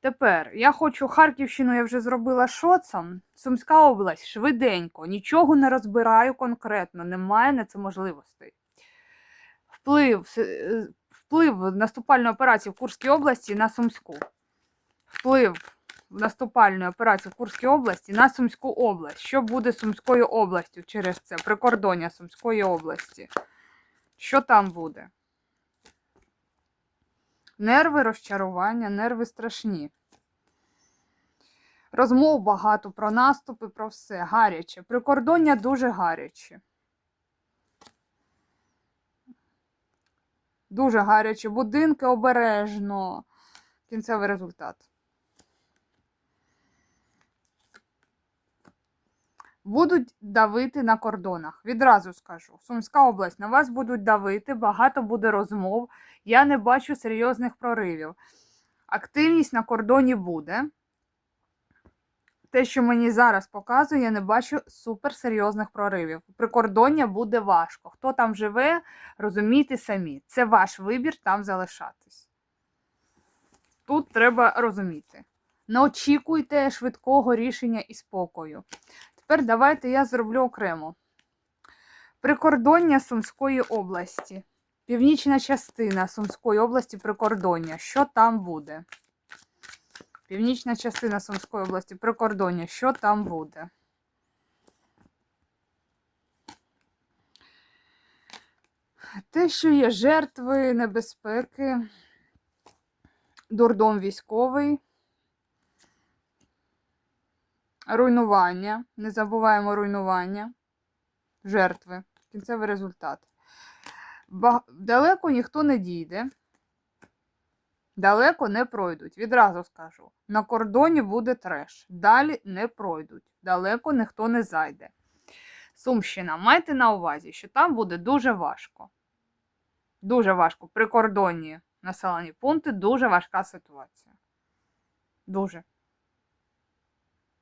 Тепер я хочу Харківщину, я вже зробила шоцом. Сумська область швиденько, нічого не розбираю конкретно, немає на це можливостей. Вплив, е, вплив наступальної операції в Курській області на Сумську. Вплив наступальної операції в Курській області на Сумську область. Що буде Сумською областю через це? Прикордоння Сумської області. Що там буде? Нерви розчарування, нерви страшні. Розмов багато про наступи, про все. Гаряче. Прикордоння дуже гаряче. Дуже гаряче. Будинки обережно. Кінцевий результат. Будуть давити на кордонах. Відразу скажу. Сумська область на вас будуть давити, багато буде розмов. Я не бачу серйозних проривів. Активність на кордоні буде. Те, що мені зараз показує, я не бачу суперсерйозних проривів. Прикордоння буде важко. Хто там живе, розумійте самі. Це ваш вибір там залишатись. Тут треба розуміти. Не очікуйте швидкого рішення і спокою. Тепер давайте я зроблю окремо. Прикордоння Сумської області. Північна частина Сумської області прикордоння. Що там буде? Північна частина Сумської області прикордоння. Що там буде? Те, що є жертви, небезпеки, дурдом військовий, руйнування. Не забуваємо руйнування, жертви. Кінцевий результат. Далеко ніхто не дійде. Далеко не пройдуть. Відразу скажу. На кордоні буде треш. Далі не пройдуть. Далеко ніхто не зайде. Сумщина, майте на увазі, що там буде дуже важко. Дуже важко. Прикордонні населені пункти дуже важка ситуація. Дуже.